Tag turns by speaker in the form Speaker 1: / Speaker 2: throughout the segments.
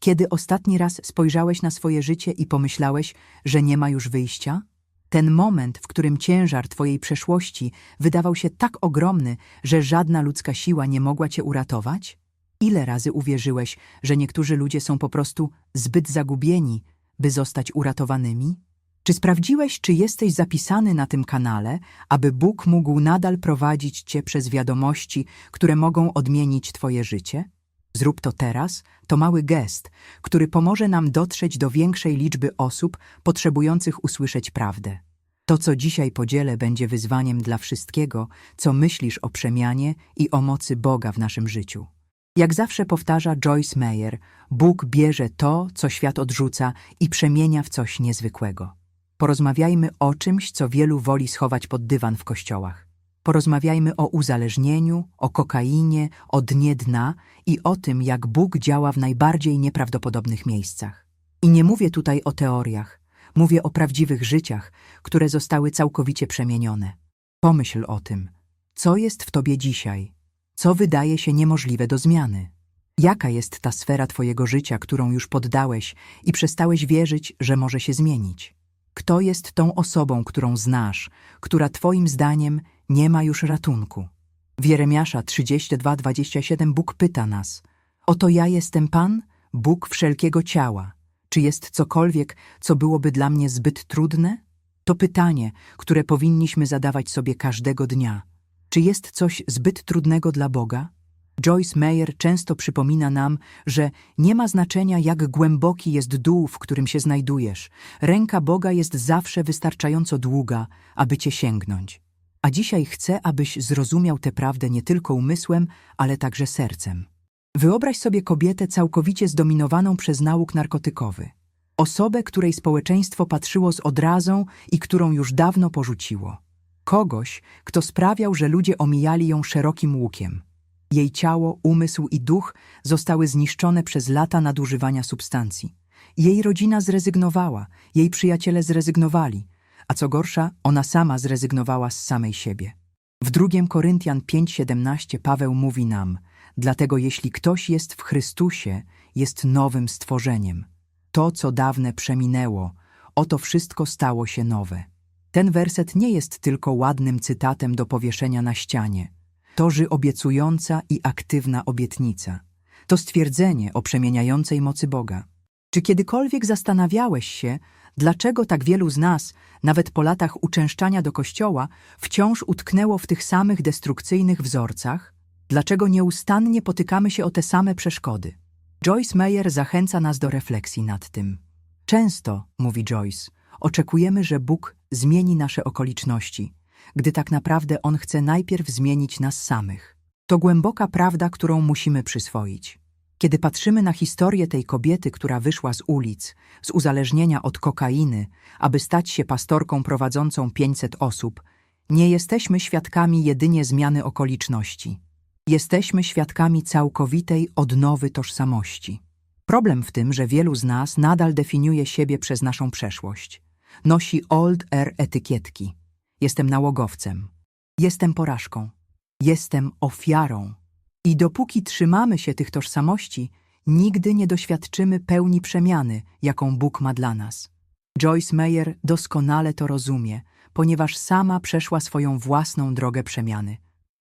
Speaker 1: Kiedy ostatni raz spojrzałeś na swoje życie i pomyślałeś, że nie ma już wyjścia? Ten moment, w którym ciężar twojej przeszłości wydawał się tak ogromny, że żadna ludzka siła nie mogła cię uratować? Ile razy uwierzyłeś, że niektórzy ludzie są po prostu zbyt zagubieni, by zostać uratowanymi? Czy sprawdziłeś, czy jesteś zapisany na tym kanale, aby Bóg mógł nadal prowadzić cię przez wiadomości, które mogą odmienić twoje życie? Zrób to teraz, to mały gest, który pomoże nam dotrzeć do większej liczby osób potrzebujących usłyszeć prawdę. To, co dzisiaj podzielę, będzie wyzwaniem dla wszystkiego, co myślisz o przemianie i o mocy Boga w naszym życiu. Jak zawsze powtarza Joyce Meyer, Bóg bierze to, co świat odrzuca i przemienia w coś niezwykłego. Porozmawiajmy o czymś, co wielu woli schować pod dywan w kościołach. Porozmawiajmy o uzależnieniu, o kokainie, o dnie dna i o tym, jak Bóg działa w najbardziej nieprawdopodobnych miejscach. I nie mówię tutaj o teoriach, mówię o prawdziwych życiach, które zostały całkowicie przemienione. Pomyśl o tym, co jest w tobie dzisiaj, co wydaje się niemożliwe do zmiany. Jaka jest ta sfera twojego życia, którą już poddałeś i przestałeś wierzyć, że może się zmienić? Kto jest tą osobą, którą znasz, która twoim zdaniem nie ma już ratunku? W Jeremiasza 32:27 Bóg pyta nas: Oto ja jestem Pan, Bóg wszelkiego ciała. Czy jest cokolwiek, co byłoby dla mnie zbyt trudne? To pytanie, które powinniśmy zadawać sobie każdego dnia. Czy jest coś zbyt trudnego dla Boga? Joyce Meyer często przypomina nam, że nie ma znaczenia, jak głęboki jest dół, w którym się znajdujesz. Ręka Boga jest zawsze wystarczająco długa, aby cię sięgnąć. A dzisiaj chcę, abyś zrozumiał tę prawdę nie tylko umysłem, ale także sercem. Wyobraź sobie kobietę całkowicie zdominowaną przez nauk narkotykowy. Osobę, której społeczeństwo patrzyło z odrazą i którą już dawno porzuciło. Kogoś, kto sprawiał, że ludzie omijali ją szerokim łukiem. Jej ciało, umysł i duch zostały zniszczone przez lata nadużywania substancji. Jej rodzina zrezygnowała, jej przyjaciele zrezygnowali, a co gorsza, ona sama zrezygnowała z samej siebie. W 2 Koryntian 5:17 Paweł mówi nam: Dlatego jeśli ktoś jest w Chrystusie, jest nowym stworzeniem. To, co dawne przeminęło, oto wszystko stało się nowe. Ten werset nie jest tylko ładnym cytatem do powieszenia na ścianie. Toży obiecująca i aktywna obietnica. To stwierdzenie o przemieniającej mocy Boga. Czy kiedykolwiek zastanawiałeś się, dlaczego tak wielu z nas, nawet po latach uczęszczania do kościoła, wciąż utknęło w tych samych destrukcyjnych wzorcach? Dlaczego nieustannie potykamy się o te same przeszkody? Joyce Meyer zachęca nas do refleksji nad tym. Często, mówi Joyce, oczekujemy, że Bóg zmieni nasze okoliczności, gdy tak naprawdę On chce najpierw zmienić nas samych. To głęboka prawda, którą musimy przyswoić. Kiedy patrzymy na historię tej kobiety, która wyszła z ulic, z uzależnienia od kokainy, aby stać się pastorką prowadzącą 500 osób, nie jesteśmy świadkami jedynie zmiany okoliczności. Jesteśmy świadkami całkowitej odnowy tożsamości. Problem w tym, że wielu z nas nadal definiuje siebie przez naszą przeszłość. Nosi old air etykietki. Jestem nałogowcem. Jestem porażką. Jestem ofiarą. I dopóki trzymamy się tych tożsamości, nigdy nie doświadczymy pełni przemiany, jaką Bóg ma dla nas. Joyce Meyer doskonale to rozumie, ponieważ sama przeszła swoją własną drogę przemiany.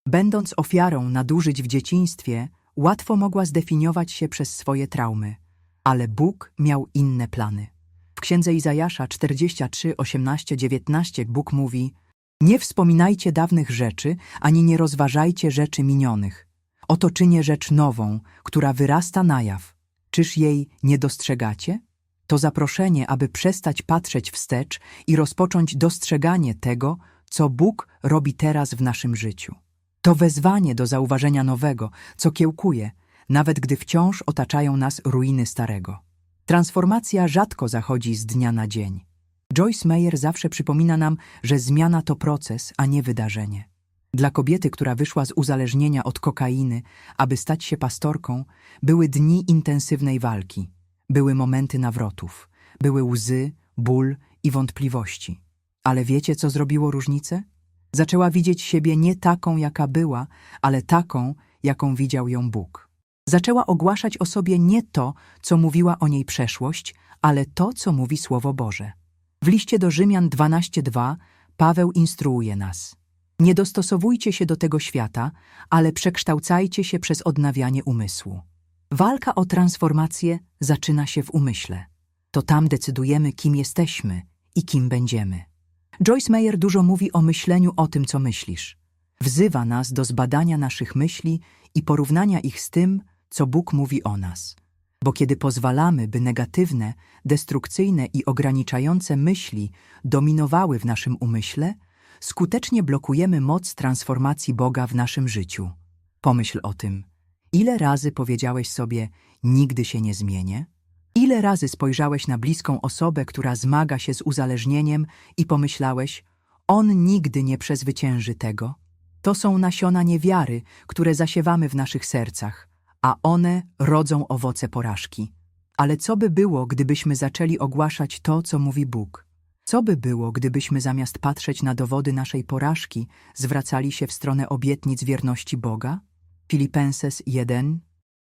Speaker 1: Będąc ofiarą nadużyć w dzieciństwie, łatwo mogła zdefiniować się przez swoje traumy. Ale Bóg miał inne plany. W księdze Izajasza 43, 18, 19 Bóg mówi Nie wspominajcie dawnych rzeczy, ani nie rozważajcie rzeczy minionych. Oto czynię rzecz nową, która wyrasta na jaw. Czyż jej nie dostrzegacie? To zaproszenie, aby przestać patrzeć wstecz i rozpocząć dostrzeganie tego, co Bóg robi teraz w naszym życiu. To wezwanie do zauważenia nowego, co kiełkuje, nawet gdy wciąż otaczają nas ruiny starego. Transformacja rzadko zachodzi z dnia na dzień. Joyce Meyer zawsze przypomina nam, że zmiana to proces, a nie wydarzenie. Dla kobiety, która wyszła z uzależnienia od kokainy, aby stać się pastorką, były dni intensywnej walki, były momenty nawrotów, były łzy, ból i wątpliwości. Ale wiecie, co zrobiło różnicę? Zaczęła widzieć siebie nie taką, jaka była, ale taką, jaką widział ją Bóg. Zaczęła ogłaszać o sobie nie to, co mówiła o niej przeszłość, ale to, co mówi Słowo Boże. W liście do Rzymian 12:2 Paweł instruuje nas. Nie dostosowujcie się do tego świata, ale przekształcajcie się przez odnawianie umysłu. Walka o transformację zaczyna się w umyśle. To tam decydujemy, kim jesteśmy i kim będziemy. Joyce Meyer dużo mówi o myśleniu o tym, co myślisz. Wzywa nas do zbadania naszych myśli i porównania ich z tym, co Bóg mówi o nas. Bo kiedy pozwalamy, by negatywne, destrukcyjne i ograniczające myśli dominowały w naszym umyśle, skutecznie blokujemy moc transformacji Boga w naszym życiu. Pomyśl o tym. Ile razy powiedziałeś sobie, nigdy się nie zmienię? Ile razy spojrzałeś na bliską osobę, która zmaga się z uzależnieniem i pomyślałeś, on nigdy nie przezwycięży tego? To są nasiona niewiary, które zasiewamy w naszych sercach, a one rodzą owoce porażki. Ale co by było, gdybyśmy zaczęli ogłaszać to, co mówi Bóg? Co by było, gdybyśmy zamiast patrzeć na dowody naszej porażki, zwracali się w stronę obietnic wierności Boga? Filipenses 1.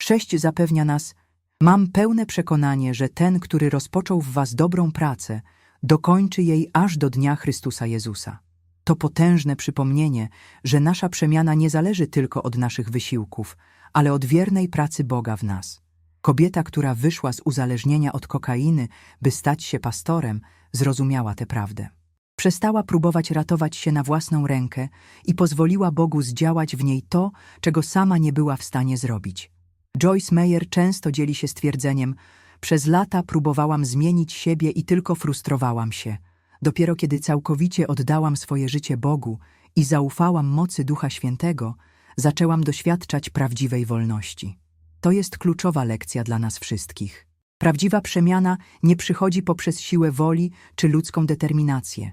Speaker 1: 6 zapewnia nas, mam pełne przekonanie, że ten, który rozpoczął w was dobrą pracę, dokończy jej aż do dnia Chrystusa Jezusa. To potężne przypomnienie, że nasza przemiana nie zależy tylko od naszych wysiłków, ale od wiernej pracy Boga w nas. Kobieta, która wyszła z uzależnienia od kokainy, by stać się pastorem, zrozumiała tę prawdę. Przestała próbować ratować się na własną rękę i pozwoliła Bogu zdziałać w niej to, czego sama nie była w stanie zrobić. Joyce Meyer często dzieli się stwierdzeniem: Przez lata próbowałam zmienić siebie i tylko frustrowałam się. Dopiero kiedy całkowicie oddałam swoje życie Bogu i zaufałam mocy Ducha Świętego, zaczęłam doświadczać prawdziwej wolności. To jest kluczowa lekcja dla nas wszystkich. Prawdziwa przemiana nie przychodzi poprzez siłę woli czy ludzką determinację.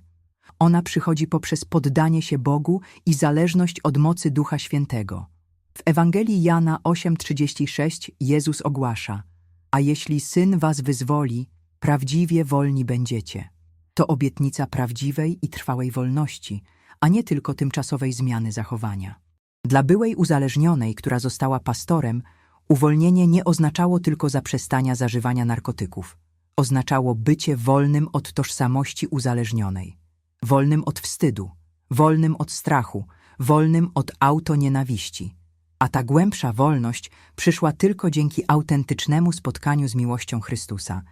Speaker 1: Ona przychodzi poprzez poddanie się Bogu i zależność od mocy Ducha Świętego. W Ewangelii Jana 8:36 Jezus ogłasza: A jeśli Syn was wyzwoli, prawdziwie wolni będziecie. To obietnica prawdziwej i trwałej wolności, a nie tylko tymczasowej zmiany zachowania. Dla byłej uzależnionej, która została pastorem, uwolnienie nie oznaczało tylko zaprzestania zażywania narkotyków. Oznaczało bycie wolnym od tożsamości uzależnionej, wolnym od wstydu, wolnym od strachu, wolnym od autonienawiści. A ta głębsza wolność przyszła tylko dzięki autentycznemu spotkaniu z miłością Chrystusa.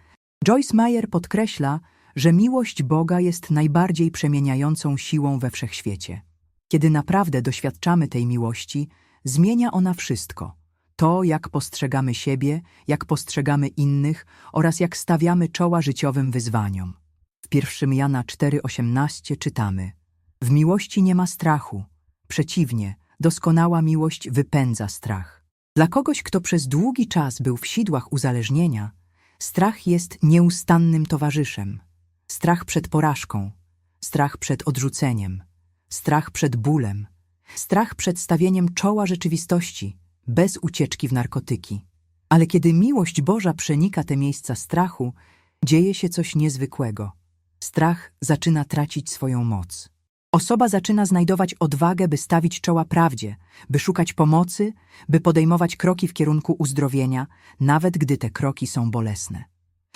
Speaker 1: Joyce Meyer podkreśla, że miłość Boga jest najbardziej przemieniającą siłą we wszechświecie. Kiedy naprawdę doświadczamy tej miłości, zmienia ona wszystko. To, jak postrzegamy siebie, jak postrzegamy innych oraz jak stawiamy czoła życiowym wyzwaniom. W 1 Jana 4,18 czytamy W miłości nie ma strachu. Przeciwnie, doskonała miłość wypędza strach. Dla kogoś, kto przez długi czas był w sidłach uzależnienia, strach jest nieustannym towarzyszem. Strach przed porażką, strach przed odrzuceniem, strach przed bólem, strach przed stawieniem czoła rzeczywistości, bez ucieczki w narkotyki. Ale kiedy miłość Boża przenika te miejsca strachu, dzieje się coś niezwykłego. Strach zaczyna tracić swoją moc. Osoba zaczyna znajdować odwagę, by stawić czoła prawdzie, by szukać pomocy, by podejmować kroki w kierunku uzdrowienia, nawet gdy te kroki są bolesne.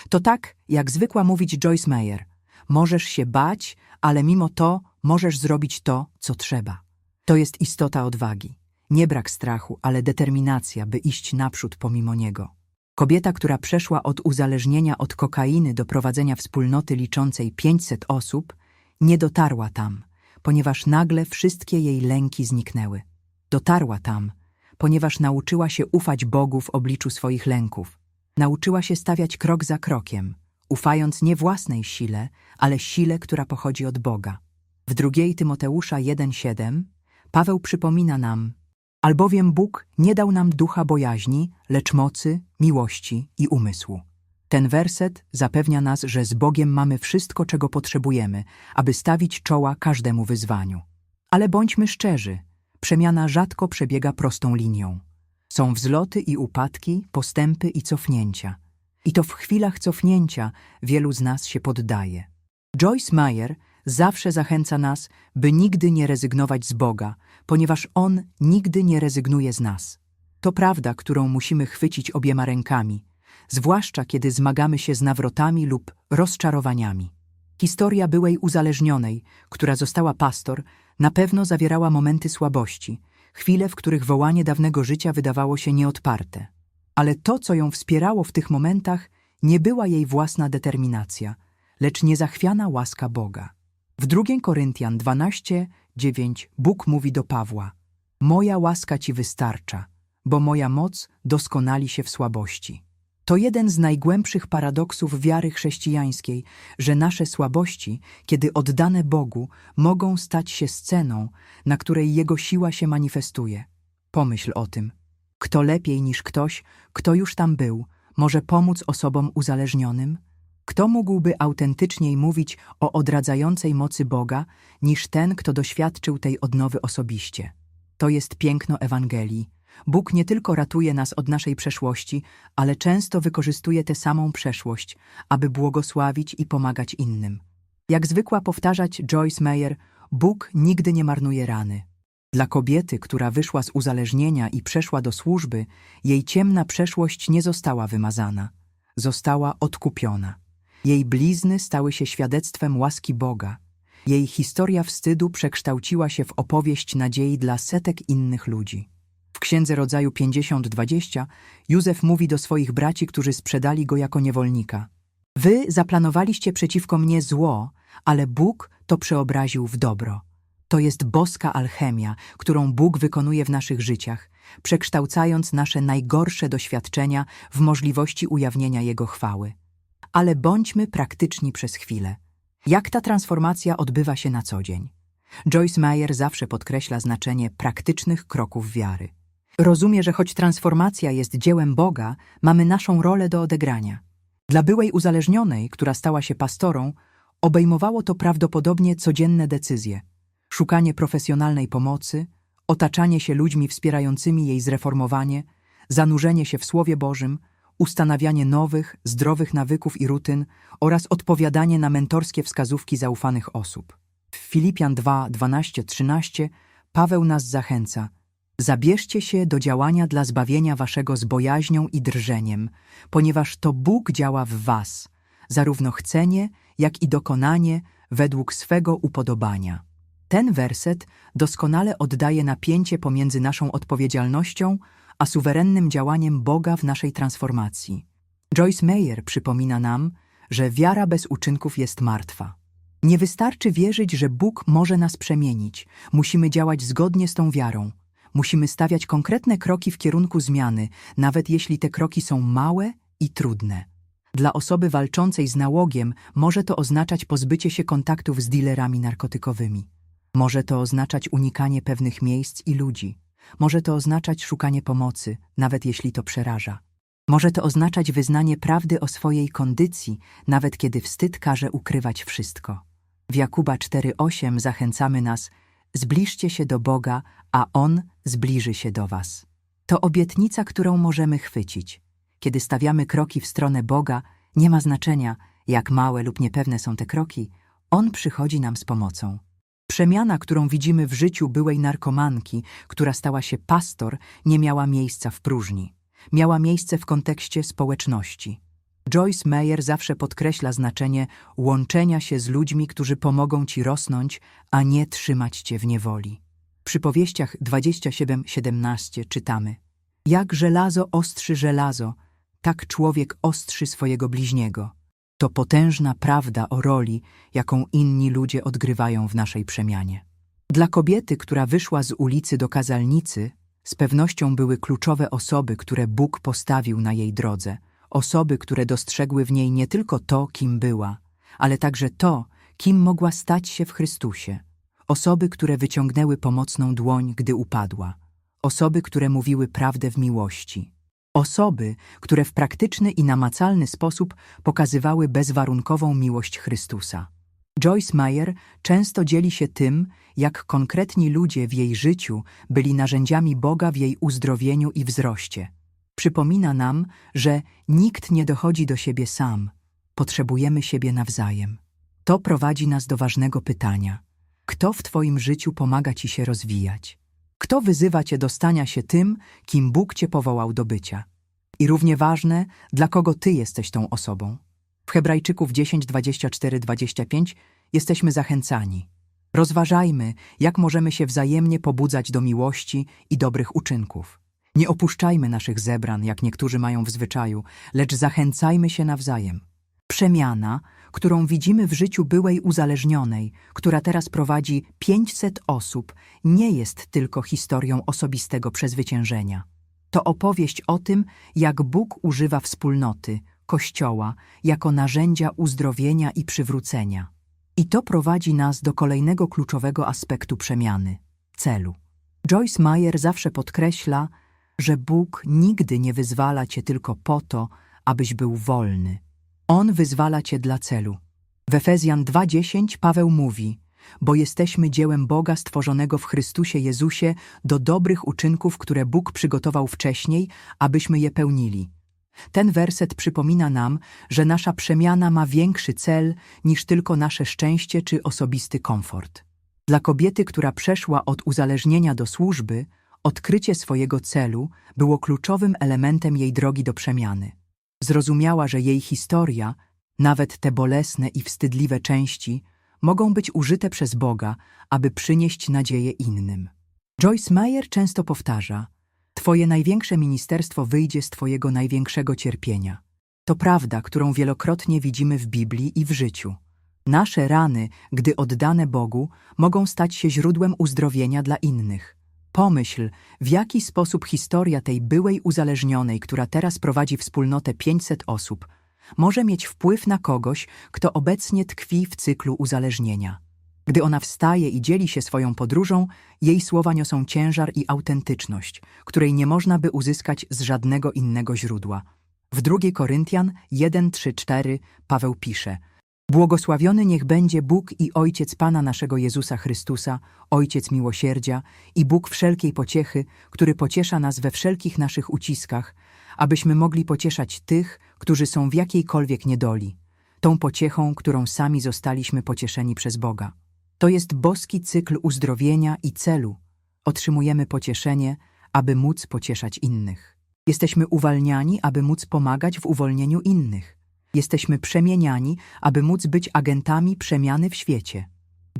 Speaker 1: To tak, jak zwykła mówić Joyce Meyer. Możesz się bać, ale mimo to możesz zrobić to, co trzeba. To jest istota odwagi. Nie brak strachu, ale determinacja, by iść naprzód pomimo niego. Kobieta, która przeszła od uzależnienia od kokainy do prowadzenia wspólnoty liczącej 500 osób, nie dotarła tam, ponieważ nagle wszystkie jej lęki zniknęły. Dotarła tam, ponieważ nauczyła się ufać Bogu w obliczu swoich lęków. Nauczyła się stawiać krok za krokiem, ufając nie własnej sile, ale sile, która pochodzi od Boga. W drugiej Tymoteusza 1,7 Paweł przypomina nam, albowiem Bóg nie dał nam ducha bojaźni, lecz mocy, miłości i umysłu. Ten werset zapewnia nas, że z Bogiem mamy wszystko, czego potrzebujemy, aby stawić czoła każdemu wyzwaniu. Ale bądźmy szczerzy, przemiana rzadko przebiega prostą linią. Są wzloty i upadki, postępy i cofnięcia. I to w chwilach cofnięcia wielu z nas się poddaje. Joyce Meyer zawsze zachęca nas, by nigdy nie rezygnować z Boga, ponieważ On nigdy nie rezygnuje z nas. To prawda, którą musimy chwycić obiema rękami, zwłaszcza kiedy zmagamy się z nawrotami lub rozczarowaniami. Historia byłej uzależnionej, która została pastor, na pewno zawierała momenty słabości, chwile, w których wołanie dawnego życia wydawało się nieodparte. Ale to, co ją wspierało w tych momentach, nie była jej własna determinacja, lecz niezachwiana łaska Boga. W 2 Koryntian 12, 9 Bóg mówi do Pawła: Moja łaska ci wystarcza, bo moja moc doskonali się w słabości. To jeden z najgłębszych paradoksów wiary chrześcijańskiej, że nasze słabości, kiedy oddane Bogu, mogą stać się sceną, na której Jego siła się manifestuje. Pomyśl o tym. Kto lepiej niż ktoś, kto już tam był, może pomóc osobom uzależnionym? Kto mógłby autentyczniej mówić o odradzającej mocy Boga niż ten, kto doświadczył tej odnowy osobiście? To jest piękno Ewangelii. Bóg nie tylko ratuje nas od naszej przeszłości, ale często wykorzystuje tę samą przeszłość, aby błogosławić i pomagać innym. Jak zwykła powtarzać Joyce Meyer, Bóg nigdy nie marnuje rany. Dla kobiety, która wyszła z uzależnienia i przeszła do służby, jej ciemna przeszłość nie została wymazana. Została odkupiona. Jej blizny stały się świadectwem łaski Boga. Jej historia wstydu przekształciła się w opowieść nadziei dla setek innych ludzi. W Księdze Rodzaju 50-20 Józef mówi do swoich braci, którzy sprzedali go jako niewolnika. Wy zaplanowaliście przeciwko mnie zło, ale Bóg to przeobraził w dobro. To jest boska alchemia, którą Bóg wykonuje w naszych życiach, przekształcając nasze najgorsze doświadczenia w możliwości ujawnienia Jego chwały. Ale bądźmy praktyczni przez chwilę. Jak ta transformacja odbywa się na co dzień? Joyce Meyer zawsze podkreśla znaczenie praktycznych kroków wiary. Rozumie, że choć transformacja jest dziełem Boga, mamy naszą rolę do odegrania. Dla byłej uzależnionej, która stała się pastorą, obejmowało to prawdopodobnie codzienne decyzje. Szukanie profesjonalnej pomocy, otaczanie się ludźmi wspierającymi jej zreformowanie, zanurzenie się w Słowie Bożym, ustanawianie nowych, zdrowych nawyków i rutyn oraz odpowiadanie na mentorskie wskazówki zaufanych osób. W Filipian 2, 12, 13 Paweł nas zachęca – Zabierzcie się do działania dla zbawienia waszego z bojaźnią i drżeniem, ponieważ to Bóg działa w was, zarówno chcenie, jak i dokonanie według swego upodobania. Ten werset doskonale oddaje napięcie pomiędzy naszą odpowiedzialnością a suwerennym działaniem Boga w naszej transformacji. Joyce Meyer przypomina nam, że wiara bez uczynków jest martwa. Nie wystarczy wierzyć, że Bóg może nas przemienić. Musimy działać zgodnie z tą wiarą. Musimy stawiać konkretne kroki w kierunku zmiany, nawet jeśli te kroki są małe i trudne. Dla osoby walczącej z nałogiem może to oznaczać pozbycie się kontaktów z dealerami narkotykowymi. Może to oznaczać unikanie pewnych miejsc i ludzi. Może to oznaczać szukanie pomocy, nawet jeśli to przeraża. Może to oznaczać wyznanie prawdy o swojej kondycji, nawet kiedy wstyd każe ukrywać wszystko. W Jakuba 4:8 zachęcamy nas: Zbliżcie się do Boga, a On zbliży się do Was. To obietnica, którą możemy chwycić. Kiedy stawiamy kroki w stronę Boga, nie ma znaczenia, jak małe lub niepewne są te kroki, On przychodzi nam z pomocą. Przemiana, którą widzimy w życiu byłej narkomanki, która stała się pastor, nie miała miejsca w próżni. Miała miejsce w kontekście społeczności. Joyce Meyer zawsze podkreśla znaczenie łączenia się z ludźmi, którzy pomogą ci rosnąć, a nie trzymać cię w niewoli. Przy powieściach 27-17 czytamy Jak żelazo ostrzy żelazo, tak człowiek ostrzy swojego bliźniego. To potężna prawda o roli, jaką inni ludzie odgrywają w naszej przemianie. Dla kobiety, która wyszła z ulicy do kazalnicy, z pewnością były kluczowe osoby, które Bóg postawił na jej drodze – osoby, które dostrzegły w niej nie tylko to, kim była, ale także to, kim mogła stać się w Chrystusie. Osoby, które wyciągnęły pomocną dłoń, gdy upadła. Osoby, które mówiły prawdę w miłości. Osoby, które w praktyczny i namacalny sposób pokazywały bezwarunkową miłość Chrystusa. Joyce Meyer często dzieli się tym, jak konkretni ludzie w jej życiu byli narzędziami Boga w jej uzdrowieniu i wzroście. Przypomina nam, że nikt nie dochodzi do siebie sam, potrzebujemy siebie nawzajem. To prowadzi nas do ważnego pytania: kto w Twoim życiu pomaga Ci się rozwijać? Kto wyzywa cię do stania się tym, kim Bóg cię powołał do bycia? I równie ważne, dla kogo ty jesteś tą osobą. W Hebrajczyków 10, 24, 25 jesteśmy zachęcani. Rozważajmy, jak możemy się wzajemnie pobudzać do miłości i dobrych uczynków. Nie opuszczajmy naszych zebrań, jak niektórzy mają w zwyczaju, lecz zachęcajmy się nawzajem. Przemiana, którą widzimy w życiu byłej uzależnionej, która teraz prowadzi 500 osób, nie jest tylko historią osobistego przezwyciężenia. To opowieść o tym, jak Bóg używa wspólnoty, Kościoła, jako narzędzia uzdrowienia i przywrócenia. I to prowadzi nas do kolejnego kluczowego aspektu przemiany celu. Joyce Meyer zawsze podkreśla, że Bóg nigdy nie wyzwala cię tylko po to, abyś był wolny. On wyzwala cię dla celu. W Efezjan 2:10 Paweł mówi: Bo jesteśmy dziełem Boga stworzonego w Chrystusie Jezusie do dobrych uczynków, które Bóg przygotował wcześniej, abyśmy je pełnili. Ten werset przypomina nam, że nasza przemiana ma większy cel niż tylko nasze szczęście czy osobisty komfort. Dla kobiety, która przeszła od uzależnienia do służby, odkrycie swojego celu było kluczowym elementem jej drogi do przemiany. Zrozumiała, że jej historia, nawet te bolesne i wstydliwe części, mogą być użyte przez Boga, aby przynieść nadzieję innym. Joyce Meyer często powtarza: Twoje największe ministerstwo wyjdzie z Twojego największego cierpienia. To prawda, którą wielokrotnie widzimy w Biblii i w życiu. Nasze rany, gdy oddane Bogu, mogą stać się źródłem uzdrowienia dla innych. Pomyśl, w jaki sposób historia tej byłej uzależnionej, która teraz prowadzi wspólnotę 500 osób, może mieć wpływ na kogoś, kto obecnie tkwi w cyklu uzależnienia. Gdy ona wstaje i dzieli się swoją podróżą, jej słowa niosą ciężar i autentyczność, której nie można by uzyskać z żadnego innego źródła. W 2 Koryntian 1, 3, 4 Paweł pisze Błogosławiony niech będzie Bóg i Ojciec Pana naszego Jezusa Chrystusa, Ojciec miłosierdzia i Bóg wszelkiej pociechy, który pociesza nas we wszelkich naszych uciskach, abyśmy mogli pocieszać tych, którzy są w jakiejkolwiek niedoli, tą pociechą, którą sami zostaliśmy pocieszeni przez Boga. To jest boski cykl uzdrowienia i celu. Otrzymujemy pocieszenie, aby móc pocieszać innych. Jesteśmy uwalniani, aby móc pomagać w uwolnieniu innych. Jesteśmy przemieniani, aby móc być agentami przemiany w świecie.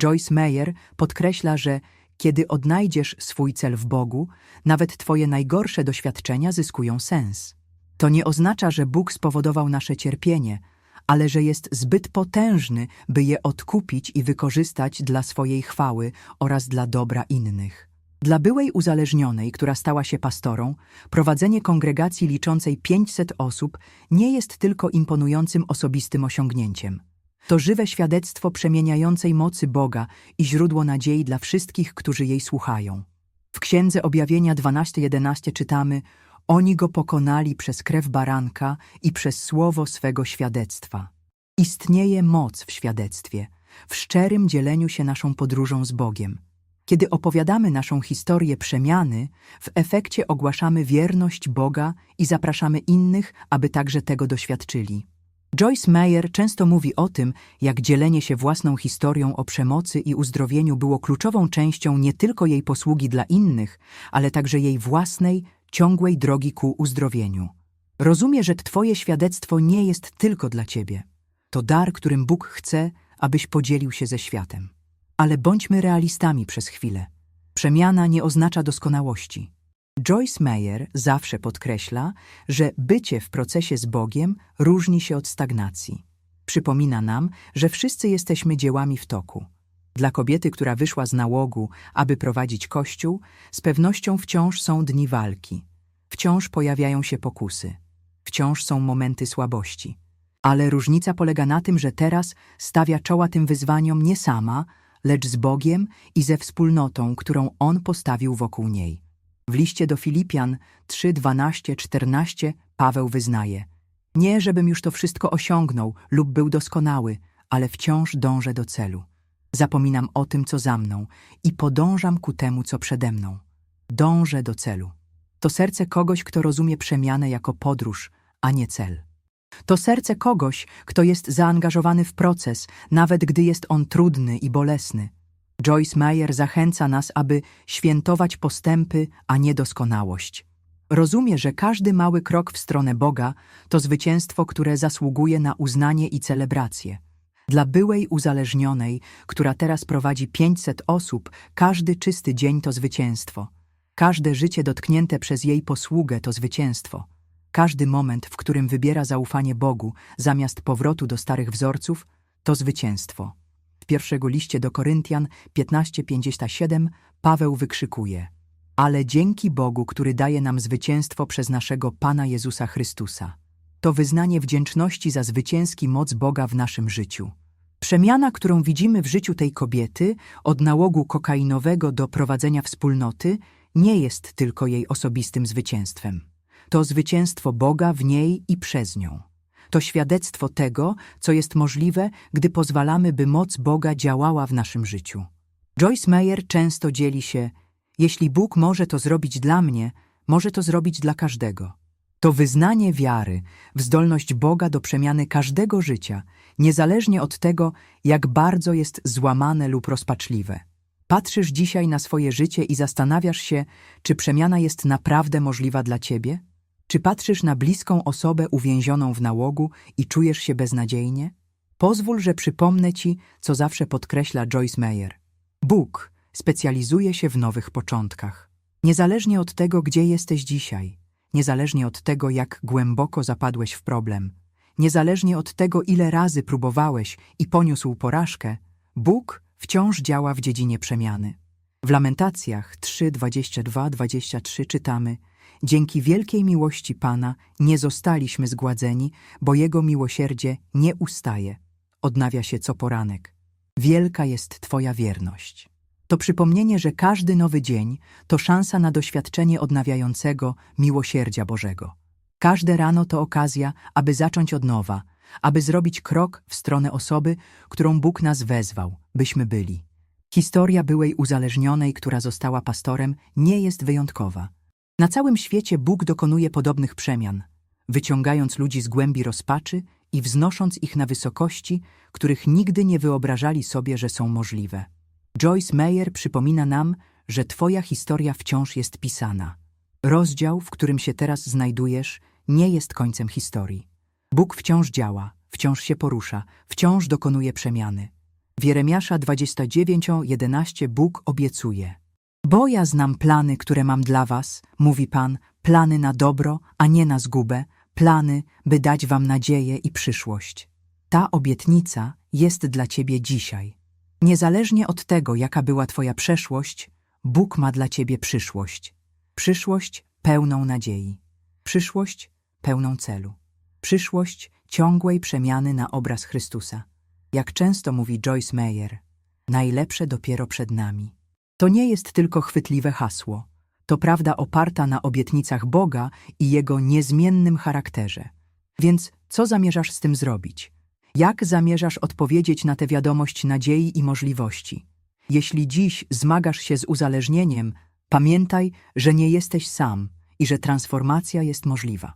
Speaker 1: Joyce Meyer podkreśla, że kiedy odnajdziesz swój cel w Bogu, nawet Twoje najgorsze doświadczenia zyskują sens. To nie oznacza, że Bóg spowodował nasze cierpienie, ale że jest zbyt potężny, by je odkupić i wykorzystać dla swojej chwały oraz dla dobra innych. Dla byłej uzależnionej, która stała się pastorą, prowadzenie kongregacji liczącej 500 osób nie jest tylko imponującym osobistym osiągnięciem. To żywe świadectwo przemieniającej mocy Boga i źródło nadziei dla wszystkich, którzy jej słuchają. W Księdze Objawienia 12:11 czytamy: Oni go pokonali przez krew baranka i przez słowo swego świadectwa. Istnieje moc w świadectwie, w szczerym dzieleniu się naszą podróżą z Bogiem. Kiedy opowiadamy naszą historię przemiany, w efekcie ogłaszamy wierność Boga i zapraszamy innych, aby także tego doświadczyli. Joyce Meyer często mówi o tym, jak dzielenie się własną historią o przemocy i uzdrowieniu było kluczową częścią nie tylko jej posługi dla innych, ale także jej własnej, ciągłej drogi ku uzdrowieniu. Rozumie, że Twoje świadectwo nie jest tylko dla Ciebie. To dar, którym Bóg chce, abyś podzielił się ze światem. Ale bądźmy realistami przez chwilę. Przemiana nie oznacza doskonałości. Joyce Meyer zawsze podkreśla, że bycie w procesie z Bogiem różni się od stagnacji. Przypomina nam, że wszyscy jesteśmy dziełami w toku. Dla kobiety, która wyszła z nałogu, aby prowadzić kościół, z pewnością wciąż są dni walki. Wciąż pojawiają się pokusy. Wciąż są momenty słabości. Ale różnica polega na tym, że teraz stawia czoła tym wyzwaniom nie sama, lecz z Bogiem i ze wspólnotą, którą On postawił wokół niej. W liście do Filipian 3, 12, 14 Paweł wyznaje Nie, żebym już to wszystko osiągnął lub był doskonały, ale wciąż dążę do celu. Zapominam o tym, co za mną i podążam ku temu, co przede mną. Dążę do celu. To serce kogoś, kto rozumie przemianę jako podróż, a nie cel. To serce kogoś, kto jest zaangażowany w proces, nawet gdy jest on trudny i bolesny. Joyce Meyer zachęca nas, aby świętować postępy, a nie doskonałość. Rozumie, że każdy mały krok w stronę Boga to zwycięstwo, które zasługuje na uznanie i celebrację. Dla byłej uzależnionej, która teraz prowadzi 500 osób, każdy czysty dzień to zwycięstwo. Każde życie dotknięte przez jej posługę to zwycięstwo. Każdy moment, w którym wybiera zaufanie Bogu zamiast powrotu do starych wzorców, to zwycięstwo. W pierwszego liście do Koryntian 15:57 Paweł wykrzykuje: Ale dzięki Bogu, który daje nam zwycięstwo przez naszego Pana Jezusa Chrystusa. To wyznanie wdzięczności za zwycięski moc Boga w naszym życiu. Przemiana, którą widzimy w życiu tej kobiety, od nałogu kokainowego do prowadzenia wspólnoty, nie jest tylko jej osobistym zwycięstwem. To zwycięstwo Boga w niej i przez nią. To świadectwo tego, co jest możliwe, gdy pozwalamy, by moc Boga działała w naszym życiu. Joyce Meyer często dzieli się: Jeśli Bóg może to zrobić dla mnie, może to zrobić dla każdego. To wyznanie wiary w zdolność Boga do przemiany każdego życia, niezależnie od tego, jak bardzo jest złamane lub rozpaczliwe. Patrzysz dzisiaj na swoje życie i zastanawiasz się, czy przemiana jest naprawdę możliwa dla ciebie? Czy patrzysz na bliską osobę uwięzioną w nałogu i czujesz się beznadziejnie? Pozwól, że przypomnę ci, co zawsze podkreśla Joyce Meyer. Bóg specjalizuje się w nowych początkach. Niezależnie od tego, gdzie jesteś dzisiaj, niezależnie od tego, jak głęboko zapadłeś w problem, niezależnie od tego, ile razy próbowałeś i poniósł porażkę, Bóg wciąż działa w dziedzinie przemiany. W Lamentacjach 3, 22, 23 czytamy Dzięki wielkiej miłości Pana nie zostaliśmy zgładzeni, bo Jego miłosierdzie nie ustaje. Odnawia się co poranek. Wielka jest Twoja wierność. To przypomnienie, że każdy nowy dzień to szansa na doświadczenie odnawiającego miłosierdzia Bożego. Każde rano to okazja, aby zacząć od nowa, aby zrobić krok w stronę osoby, którą Bóg nas wezwał, byśmy byli. Historia byłej uzależnionej, która została pastorem, nie jest wyjątkowa. Na całym świecie Bóg dokonuje podobnych przemian, wyciągając ludzi z głębi rozpaczy i wznosząc ich na wysokości, których nigdy nie wyobrażali sobie, że są możliwe. Joyce Meyer przypomina nam, że Twoja historia wciąż jest pisana. Rozdział, w którym się teraz znajdujesz, nie jest końcem historii. Bóg wciąż działa, wciąż się porusza, wciąż dokonuje przemiany. W Jeremiasza 29:11 Bóg obiecuje: Bo ja znam plany, które mam dla was, mówi Pan, plany na dobro, a nie na zgubę, plany, by dać wam nadzieję i przyszłość. Ta obietnica jest dla ciebie dzisiaj. Niezależnie od tego, jaka była twoja przeszłość, Bóg ma dla ciebie przyszłość. Przyszłość pełną nadziei. Przyszłość pełną celu. Przyszłość ciągłej przemiany na obraz Chrystusa. Jak często mówi Joyce Meyer, najlepsze dopiero przed nami. To nie jest tylko chwytliwe hasło. To prawda oparta na obietnicach Boga i Jego niezmiennym charakterze. Więc co zamierzasz z tym zrobić? Jak zamierzasz odpowiedzieć na tę wiadomość nadziei i możliwości? Jeśli dziś zmagasz się z uzależnieniem, pamiętaj, że nie jesteś sam i że transformacja jest możliwa.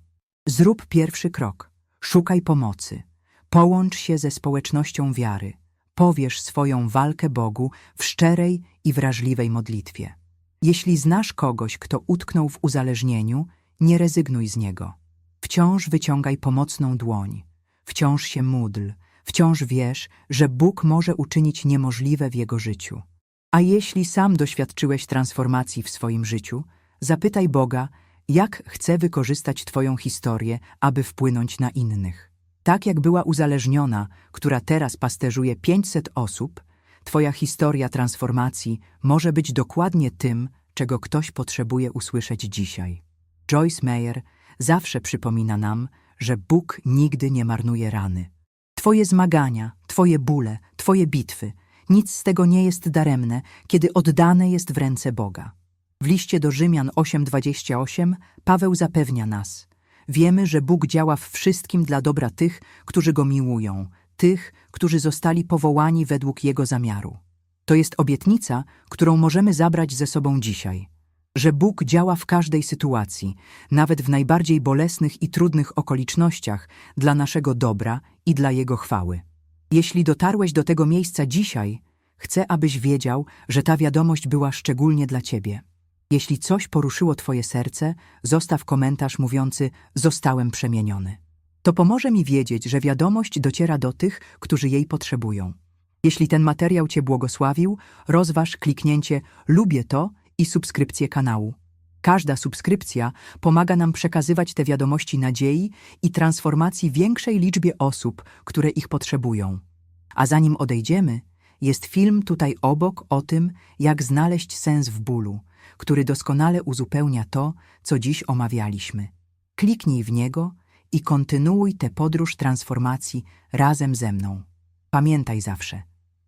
Speaker 1: Zrób pierwszy krok. Szukaj pomocy. Połącz się ze społecznością wiary. Powierz swoją walkę Bogu w szczerej i wrażliwej modlitwie. Jeśli znasz kogoś, kto utknął w uzależnieniu, nie rezygnuj z niego. Wciąż wyciągaj pomocną dłoń. Wciąż się módl. Wciąż wiesz, że Bóg może uczynić niemożliwe w jego życiu. A jeśli sam doświadczyłeś transformacji w swoim życiu, zapytaj Boga, jak chce wykorzystać Twoją historię, aby wpłynąć na innych. Tak jak była uzależniona, która teraz pasterzuje 500 osób, Twoja historia transformacji może być dokładnie tym, czego ktoś potrzebuje usłyszeć dzisiaj. Joyce Meyer zawsze przypomina nam, że Bóg nigdy nie marnuje rany. Twoje zmagania, Twoje bóle, Twoje bitwy, nic z tego nie jest daremne, kiedy oddane jest w ręce Boga. W liście do Rzymian 8:28 Paweł zapewnia nas: Wiemy, że Bóg działa w wszystkim dla dobra tych, którzy go miłują, tych, którzy zostali powołani według jego zamiaru. To jest obietnica, którą możemy zabrać ze sobą dzisiaj. Że Bóg działa w każdej sytuacji, nawet w najbardziej bolesnych i trudnych okolicznościach, dla naszego dobra i dla Jego chwały. Jeśli dotarłeś do tego miejsca dzisiaj, chcę, abyś wiedział, że ta wiadomość była szczególnie dla ciebie. Jeśli coś poruszyło twoje serce, zostaw komentarz mówiący zostałem przemieniony. To pomoże mi wiedzieć, że wiadomość dociera do tych, którzy jej potrzebują. Jeśli ten materiał cię błogosławił, rozważ kliknięcie lubię to i subskrypcję kanału. Każda subskrypcja pomaga nam przekazywać te wiadomości nadziei i transformacji większej liczbie osób, które ich potrzebują. A zanim odejdziemy, jest film tutaj obok o tym, jak znaleźć sens w bólu, który doskonale uzupełnia to, co dziś omawialiśmy. Kliknij w niego i kontynuuj tę podróż transformacji razem ze mną. Pamiętaj zawsze,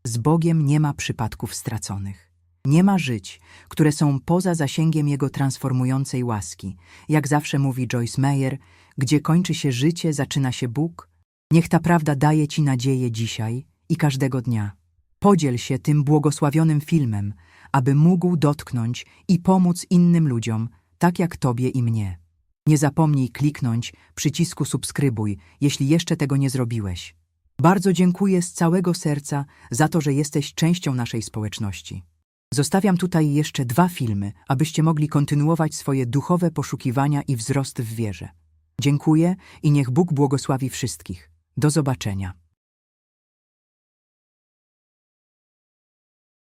Speaker 1: z Bogiem nie ma przypadków straconych. Nie ma żyć, które są poza zasięgiem Jego transformującej łaski. Jak zawsze mówi Joyce Meyer, gdzie kończy się życie, zaczyna się Bóg. Niech ta prawda daje Ci nadzieję dzisiaj i każdego dnia. Podziel się tym błogosławionym filmem, aby mógł dotknąć i pomóc innym ludziom, tak jak Tobie i mnie. Nie zapomnij kliknąć przycisku subskrybuj, jeśli jeszcze tego nie zrobiłeś. Bardzo dziękuję z całego serca za to, że jesteś częścią naszej społeczności. Zostawiam tutaj jeszcze dwa filmy, abyście mogli kontynuować swoje duchowe poszukiwania i wzrost w wierze. Dziękuję i niech Bóg błogosławi wszystkich. Do zobaczenia.